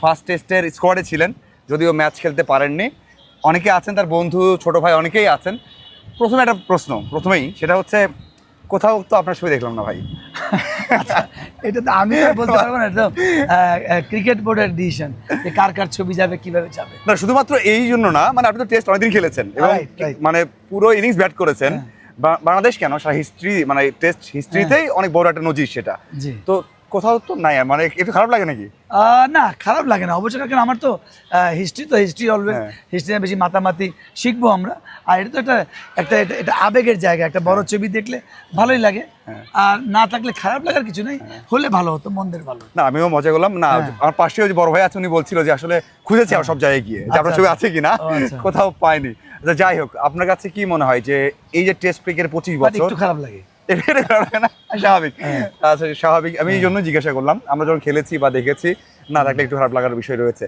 First টেস্টের স্কোয়াডে ছিলেন যদিও ম্যাচ খেলতে পারেননি। অনেকে আছেন তার বন্ধু ছোট ভাই অনেকেই আছেন। প্রথমে একটা প্রশ্ন প্রথমেই সেটা হচ্ছে কোথাও তো আপনার ছবি দেখলাম না ভাই? এটা তো আমি বলতে পারব না এটা ক্রিকেট বোর্ডের ডিসিশন যে কার কার ছবি যাবে কীভাবে যাবে। না শুধুমাত্র এই জন্য না মানে আপনি তো টেস্ট অনেকদিন খেলেছেন এবং. মানে পুরো ইনিংস ব্যাট করেছেন। বা- বাংলাদেশ কেন? সারা হিস্ট্রি মানে টেস্ট হিস্ট্রিতেই অনেক বড় একটা নজির সেটা। তো কোথাও তো নাই মানে একটু খারাপ লাগে নাকি? না খারাপ লাগে না। অবশ্যই কারণ আমার তো হিস্ট্রি তো হিস্ট্রি অলওয়েজ হ্যাঁ। হিস্ট্রি বেশি মাতামাতি শিখব আমরা। আর এটা তো একটা একটা এটা- আবেগের জায়গা একটা বড় ছবি দেখলে ভালোই লাগে। হ্যাঁ। আর না থাকলে খারাপ লাগার কিছু নেই হলে ভালো হতো মন্দের ভালো না আমিও মজা করলাম। না হ্যাঁ। আমার পাশেও যে বড় ভাই আছে উনি বলছিল যে আসলে খুঁজেছি সব জায়গায় গিয়ে যে আপনার আচ্ছা, ছবি আচ্ছা। আছে কিনা আচ্ছা। কোথাও পাইনি। যাই হোক আপনার কাছে কি মনে হয় যে এই যে টেস্ট ক্রিকেট পঁচিশ বছর একটু খারাপ লাগে। এটা খারাপ না? স্বাভাবিক হ্যাঁ। আচ্ছা স্বাভাবিক আমি এই জন্য জিজ্ঞাসা করলাম আমরা যখন খেলেছি বা দেখেছি না থাকলে একটু খারাপ লাগার বিষয় রয়েছে